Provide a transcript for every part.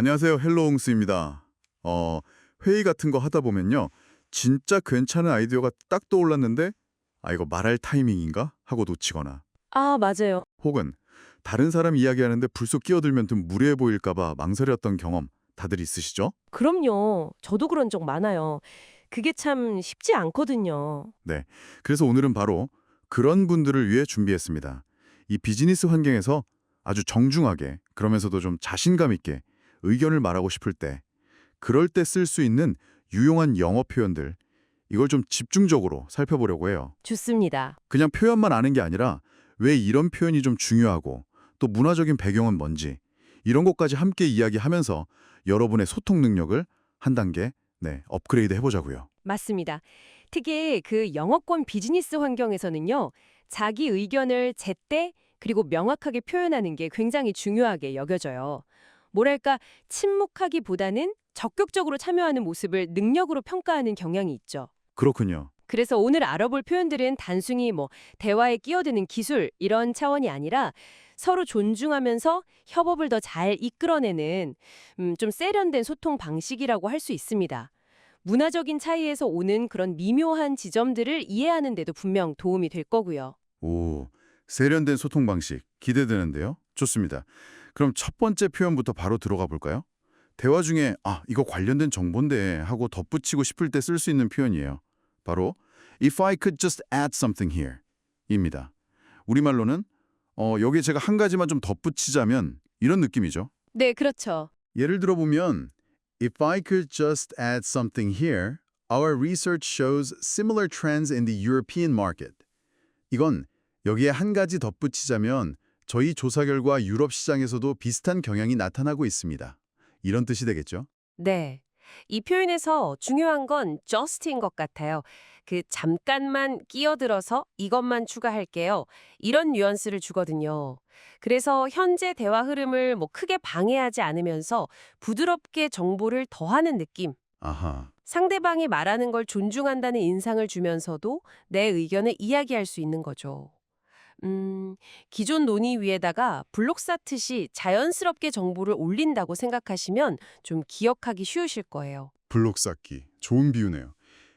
안녕하세요. 헬로웅스입니다. 어, 회의 같은 거 하다 보면요. 진짜 괜찮은 아이디어가 딱 떠올랐는데 아, 이거 말할 타이밍인가? 하고 놓치거나 아, 맞아요. 혹은 다른 사람 이야기하는데 불쑥 끼어들면 좀 무례해 보일까 봐 망설였던 경험 다들 있으시죠? 그럼요. 저도 그런 적 많아요. 그게 참 쉽지 않거든요. 그래서 오늘은 바로 그런 분들을 위해 준비했습니다. 이 비즈니스 환경에서 아주 정중하게 그러면서도 좀 자신감 있게 의견을 말하고 싶을 때 그럴 때 쓸 수 있는 유용한 영어 표현들 이걸 좀 집중적으로 살펴보려고 해요. 좋습니다. 그냥 표현만 아는 게 아니라 왜 이런 표현이 좀 중요하고 또 문화적인 배경은 뭔지 이런 것까지 함께 이야기하면서 여러분의 소통 능력을 한 단계 네, 업그레이드 해보자고요. 맞습니다. 특히 그 영어권 비즈니스 환경에서는요. 자기 의견을 제때 그리고 명확하게 표현하는 게 굉장히 중요하게 여겨져요. 뭐랄까 침묵하기보다는 적극적으로 참여하는 모습을 능력으로 평가하는 경향이 있죠. 그렇군요. 그래서 오늘 알아볼 표현들은 단순히 뭐 대화에 끼어드는 기술 이런 차원이 아니라 서로 존중하면서 협업을 더 잘 이끌어내는 음, 좀 세련된 소통 방식이라고 할 수 있습니다. 문화적인 차이에서 오는 그런 미묘한 지점들을 이해하는 데도 분명 도움이 될 거고요. 오, 세련된 소통 방식 기대되는데요. 좋습니다. 그럼 첫 번째 표현부터 바로 들어가 볼까요? 대화 중에 아, 이거 관련된 정보인데 하고 덧붙이고 싶을 때 쓸 수 있는 표현이에요. 바로 if I could just add something here 입니다. 우리말로는 어, 여기에 제가 한 가지만 좀 덧붙이자면 이런 느낌이죠. 네, 그렇죠. 예를 들어 보면 If I could just add something here, our research shows similar trends in the European market. 이건 여기에 한 가지 덧붙이자면 저희 조사 결과 유럽 시장에서도 비슷한 경향이 나타나고 있습니다. 이런 뜻이 되겠죠? 네. 이 표현에서 중요한 건 just인 것 같아요. 그 잠깐만 끼어들어서 이것만 추가할게요. 이런 뉘앙스를 주거든요. 그래서 현재 대화 흐름을 뭐 크게 방해하지 않으면서 부드럽게 정보를 더하는 느낌. 아하. 상대방이 말하는 걸 존중한다는 인상을 주면서도 내 의견을 이야기할 수 있는 거죠. 음, 기존 논의 위에다가 블록 쌓듯이 자연스럽게 정보를 올린다고 생각하시면 좀 기억하기 쉬우실 거예요. 블록 쌓기. 좋은 비유네요.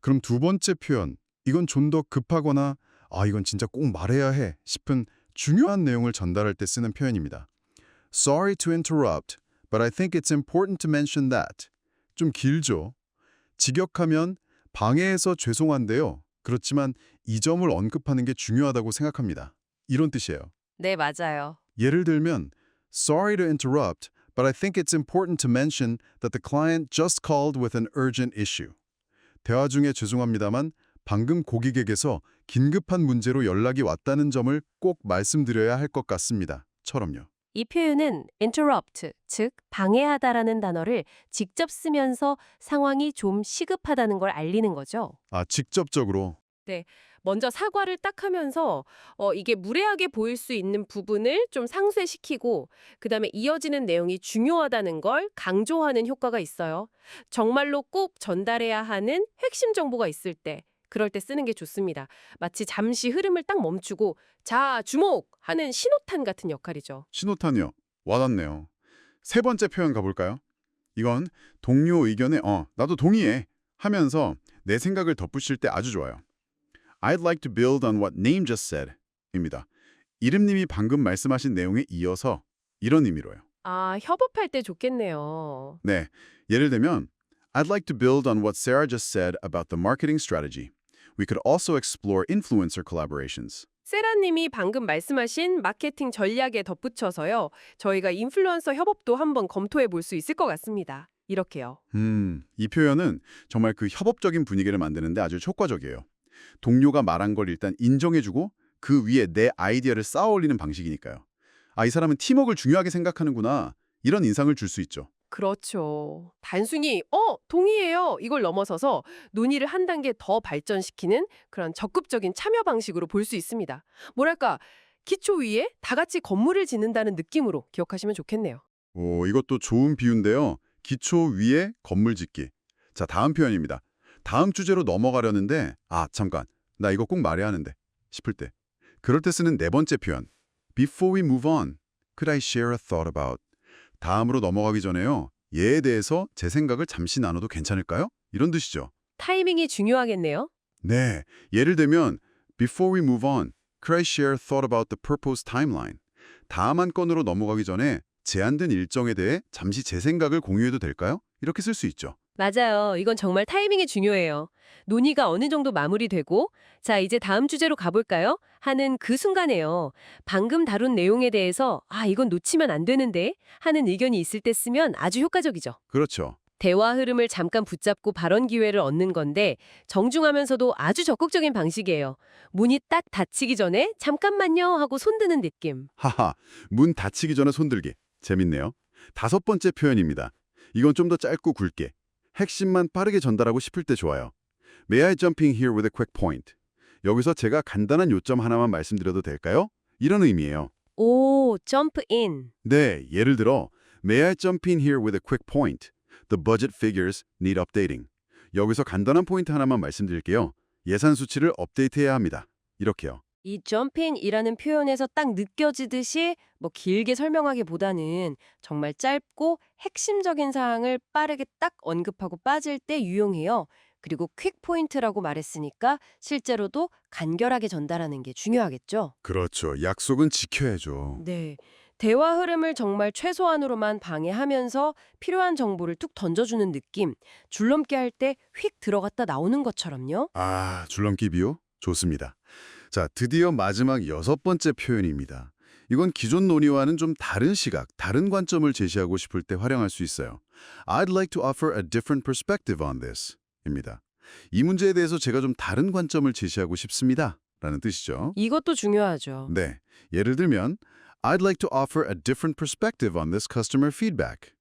그럼 두 번째 표현. 이건 좀 더 급하거나 아, 이건 진짜 꼭 말해야 해 싶은 중요한 내용을 전달할 때 쓰는 표현입니다. Sorry to interrupt, but I think it's important to mention that. 좀 길죠? 직역하면 방해해서 죄송한데요. 그렇지만 이 점을 언급하는 게 중요하다고 생각합니다. 이런 뜻이에요. 네, 맞아요. 예를 들면 Sorry to interrupt, but I think it's important to mention that the client just called with an urgent issue. 대화 중에 죄송합니다만 방금 고객에게서 긴급한 문제로 연락이 왔다는 점을 꼭 말씀드려야 할 것 같습니다. 처럼요. 이 표현은 interrupt, 즉 방해하다라는 단어를 직접 쓰면서 상황이 좀 시급하다는 걸 알리는 거죠. 아, 직접적으로 먼저 사과를 딱 하면서 어, 이게 무례하게 보일 수 있는 부분을 좀 상쇄시키고 그다음에 이어지는 내용이 중요하다는 걸 강조하는 효과가 있어요. 정말로 꼭 전달해야 하는 핵심 정보가 있을 때 그럴 때 쓰는 게 좋습니다. 마치 잠시 흐름을 딱 멈추고 자, 주목! 하는 신호탄 같은 역할이죠. 신호탄이요. 와닿네요. 세 번째 표현 가볼까요? 이건 동료 의견에 어, 나도 동의해 하면서 내 생각을 덧붙일 때 아주 좋아요. I'd like to build on what name just said 입니다. 이름님이 방금 말씀하신 내용에 이어서 이런 의미로요. 아, 협업할 때 좋겠네요. 네, 예를 들면 I'd like to build on what Sarah just said about the marketing strategy. We could also explore influencer collaborations. 세라님이 방금 말씀하신 마케팅 전략에 덧붙여서요. 저희가 인플루언서 협업도 한번 검토해 볼 수 있을 것 같습니다. 이렇게요. 음, 이 표현은 정말 그 협업적인 분위기를 만드는데 아주 효과적이에요. 동료가 말한 걸 일단 인정해주고 그 위에 내 아이디어를 쌓아 올리는 방식이니까요. 아, 이 사람은 팀워크를 중요하게 생각하는구나. 이런 인상을 줄 수 있죠. 그렇죠. 단순히 어, 동의해요. 이걸 넘어서서 논의를 한 단계 더 발전시키는 그런 적극적인 참여 방식으로 볼 수 있습니다. 뭐랄까? 기초 위에 다 같이 건물을 짓는다는 느낌으로 기억하시면 좋겠네요. 오, 이것도 좋은 비유인데요. 기초 위에 건물 짓기. 자, 다음 표현입니다. 다음 주제로 넘어가려는데 아, 잠깐. 나 이거 꼭 말해야 하는데 싶을 때. 그럴 때 쓰는 네 번째 표현. Before we move on, could I share a thought about? 다음으로 넘어가기 전에요. 얘에 대해서 제 생각을 잠시 나눠도 괜찮을까요? 이런 뜻이죠. 타이밍이 중요하겠네요. 네, 예를 들면 Before we move on, could I share thought about the proposed timeline? 다음 한 건으로 넘어가기 전에 제한된 일정에 대해 잠시 제 생각을 공유해도 될까요? 이렇게 쓸 수 있죠. 맞아요. 이건 정말 타이밍이 중요해요. 논의가 어느 정도 마무리되고 자, 이제 다음 주제로 가볼까요? 하는 그 순간에요. 방금 다룬 내용에 대해서 아, 이건 놓치면 안 되는데 하는 의견이 있을 때 쓰면 아주 효과적이죠. 그렇죠. 대화 흐름을 잠깐 붙잡고 발언 기회를 얻는 건데 정중하면서도 아주 적극적인 방식이에요. 문이 딱 닫히기 전에 잠깐만요 하고 손드는 느낌. 하하, 문 닫히기 전에 손들기. 재밌네요. 다섯 번째 표현입니다. 이건 좀 더 짧고 굵게. 핵심만 빠르게 전달하고 싶을 때 좋아요. May I jump in here with a quick point? 여기서 제가 간단한 요점 하나만 말씀드려도 될까요? 이런 의미예요. 오, 점프 인. 네, 예를 들어 May I jump in here with a quick point? The budget figures need updating. 여기서 간단한 포인트 하나만 말씀드릴게요. 예산 수치를 업데이트해야 합니다. 이렇게요. 이 점핑이라는 표현에서 딱 느껴지듯이 뭐 길게 설명하기보다는 정말 짧고 핵심적인 사항을 빠르게 딱 언급하고 빠질 때 유용해요. 그리고 퀵 포인트라고 말했으니까 실제로도 간결하게 전달하는 게 중요하겠죠. 그렇죠. 약속은 지켜야죠. 네. 대화 흐름을 정말 최소한으로만 방해하면서 필요한 정보를 툭 던져주는 느낌. 줄넘기 할 때 휙 들어갔다 나오는 것처럼요. 아, 줄넘기 비유? 좋습니다. 자, 드디어 마지막 여섯 번째 표현입니다. 이건 기존 논의와는 좀 다른 시각, 다른 관점을 제시하고 싶을 때 활용할 수 있어요. I'd like to offer a different perspective on this. 입니다. 이 문제에 대해서 제가 좀 다른 관점을 제시하고 싶습니다. 라는 뜻이죠. 이것도 중요하죠. 네. 예를 들면 I'd like to offer a different perspective on this customer feedback.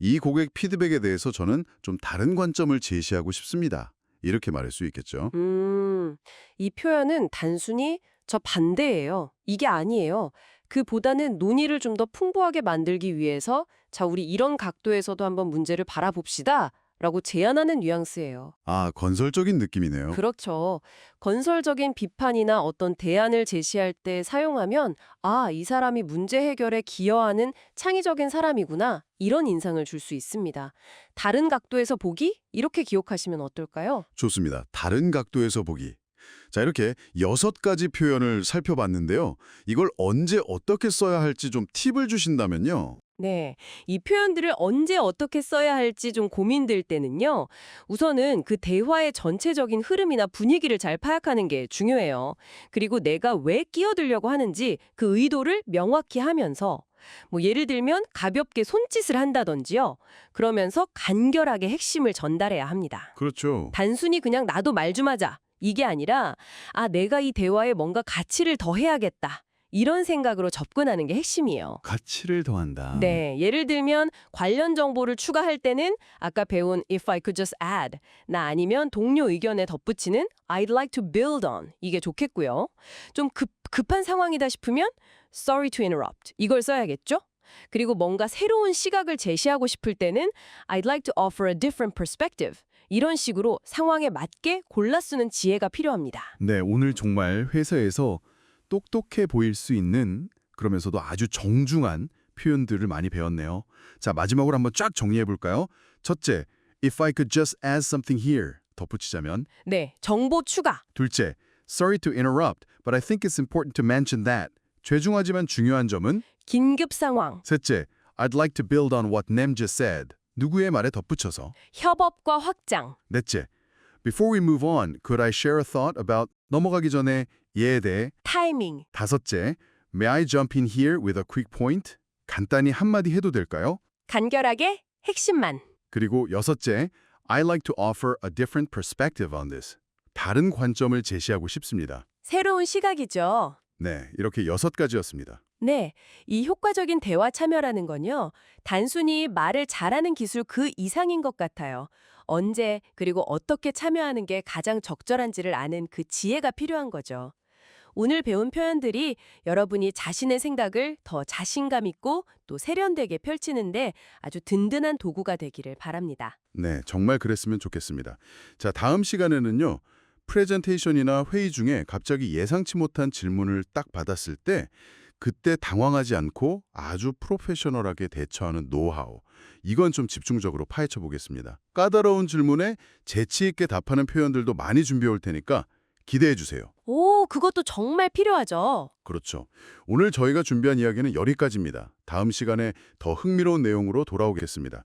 이 고객 피드백에 대해서 저는 좀 다른 관점을 제시하고 싶습니다. 이렇게 말할 수 있겠죠. 음, 이 표현은 단순히 저 반대예요. 이게 아니에요. 그보다는 논의를 좀 더 풍부하게 만들기 위해서 자, 우리 이런 각도에서도 한번 문제를 바라봅시다. 라고 제안하는 뉘앙스예요. 아, 건설적인 느낌이네요. 그렇죠. 건설적인 비판이나 어떤 대안을 제시할 때 사용하면 아, 이 사람이 문제 해결에 기여하는 창의적인 사람이구나. 이런 인상을 줄 수 있습니다. 다른 각도에서 보기? 이렇게 기억하시면 어떨까요? 좋습니다. 다른 각도에서 보기. 자, 이렇게 여섯 가지 표현을 살펴봤는데요. 이걸 언제 어떻게 써야 할지 좀 팁을 주신다면요. 네. 이 표현들을 언제 어떻게 써야 할지 좀 고민될 때는요. 우선은 그 대화의 전체적인 흐름이나 분위기를 잘 파악하는 게 중요해요. 그리고 내가 왜 끼어들려고 하는지 그 의도를 명확히 하면서 뭐 예를 들면 가볍게 손짓을 한다든지요. 그러면서 간결하게 핵심을 전달해야 합니다. 그렇죠. 단순히 그냥 나도 말 좀 하자. 이게 아니라 아, 내가 이 대화에 뭔가 가치를 더해야겠다. 이런 생각으로 접근하는 게 핵심이에요. 가치를 더한다. 네, 예를 들면 관련 정보를 추가할 때는 아까 배운 if I could just add 나 아니면 동료 의견에 덧붙이는 I'd like to build on 이게 좋겠고요. 좀 급, 급한 상황이다 싶으면 sorry to interrupt 이걸 써야겠죠? 그리고 뭔가 새로운 시각을 제시하고 싶을 때는 I'd like to offer a different perspective 이런 식으로 상황에 맞게 골라 쓰는 지혜가 필요합니다. 네, 오늘 정말 회사에서 똑똑해 보일 수 있는 그러면서도 아주 정중한 표현들을 많이 배웠네요. 자, 마지막으로 한번 쫙 정리해 볼까요? 첫째, if I could just add something here. 덧붙이자면 네, 정보 추가. 둘째, sorry to interrupt, but I think it's important to mention that. 죄송하지만 중요한 점은 긴급 상황, 셋째, I'd like to build on what Nem just said. 누구의 말에 덧붙여서. 협업과 확장. 넷째, before we move on, could I share a thought about 넘어가기 전에 얘에 대해 타이밍. 다섯째, may I jump in here with a quick point? 간단히 한마디 해도 될까요? 간결하게 핵심만. 그리고 여섯째, I like to offer a different perspective on this. 다른 관점을 제시하고 싶습니다. 새로운 시각이죠. 네, 이렇게 여섯 가지였습니다. 네, 이 효과적인 대화 참여라는 건요. 단순히 말을 잘하는 기술 그 이상인 것 같아요. 언제 그리고 어떻게 참여하는 게 가장 적절한지를 아는 그 지혜가 필요한 거죠. 오늘 배운 표현들이 여러분이 자신의 생각을 더 자신감 있고 또 세련되게 펼치는데 아주 든든한 도구가 되기를 바랍니다. 네, 정말 그랬으면 좋겠습니다. 자, 다음 시간에는요. 프레젠테이션이나 회의 중에 갑자기 예상치 못한 질문을 딱 받았을 때 그때 당황하지 않고 아주 프로페셔널하게 대처하는 노하우. 이건 좀 집중적으로 파헤쳐 보겠습니다. 까다로운 질문에 재치 있게 답하는 표현들도 많이 준비해 올 테니까 기대해 주세요. 오, 그것도 정말 필요하죠. 그렇죠. 오늘 저희가 준비한 이야기는 여기까지입니다. 다음 시간에 더 흥미로운 내용으로 돌아오겠습니다.